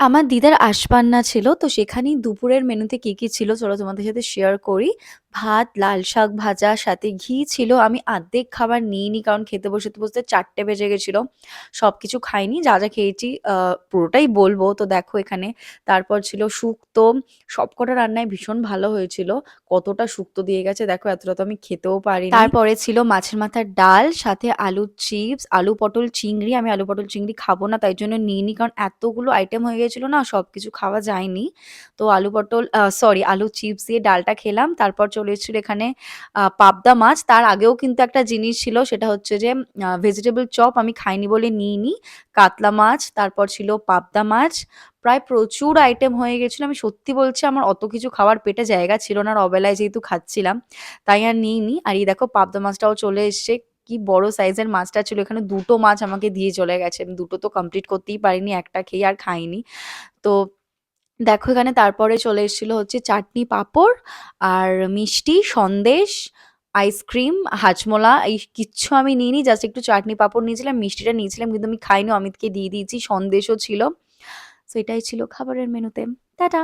আমার দিদার আশপান্না ছিল। তো সেখানেই দুপুরের মেনুতে কি, কি ছিল চলো তোমাদের সাথে শেয়ার করি। ভাত, লাল শাক ভাজা, সাথে ঘি ছিল। আমি আর্ধেক খাবার নিইনি কারণ খেতে বসতে, বসতে চারটে বেজে গেছিল। সবকিছু খাইনি। যা, যা খেয়েছি পুরোটাই বলব তো দেখো এখানে তারপর ছিল শুক্তো। সবকটা রান্নায় ভীষণ ভালো হয়েছিল। কতটা শুক্তো দিয়ে গেছে দেখো এতটা তো আমি খেতেও পারিনি। তারপরে ছিল মাছের মাথার ডাল, সাথে আলুর চিপস, আলু পটল চিংড়ি। আমি আলু পটল চিংড়ি খাব না তাই জন্য নিইনি কারণ এতগুলো আইটেম হয়ে গেছিল না সব কিছু খাওয়া যায়নি। তো আলু পটল সরি আলু চিপস দিয়ে ডালটা খেলাম। তারপর চলে এসেছিল এখানে পাবদা মাছ। তার আগেও কিন্তু একটা জিনিস ছিল সেটা হচ্ছে যে ভেজিটেবল চপ আমি খাইনি বলে নিইনি। কাতলা মাছ, তারপর ছিল পাবদা মাছ। প্রায় প্রচুর আইটেম হয়ে গেছিল। আমি সত্যি বলছি আমার অত কিছু খাওয়ার পেটে জায়গা ছিল না। আর অবেলায় যেহেতু খাচ্ছিলাম তাই আর নিইনি। আর এই দেখো পাবদা মাছটাও চলে এসছে। কি বড় সাইজের মাছটা ছিল। এখানে দুটো মাছ আমাকে দিয়ে চলে গেছে। ২ তো কমপ্লিট করতেই পারিনি। একটা খেয়ে আর খাইনি। তো দেখো এখানে তারপরে চলে এসেছিল হচ্ছে চাটনি, পাঁপড় আর মিষ্টি, সন্দেশ, আইসক্রিম, হাজমোলা এই কিচ্ছু আমি নিইনি। জাস্ট একটু চাটনি, পাঁপড় নিয়েছিলাম, মিষ্টিটা নিয়েছিলাম কিন্তু আমি খাইনি। অমিতকে দিয়ে দিয়েছি। সন্দেশও ছিল। সো এটাই ছিল খাবারের মেনুতে। টাটা।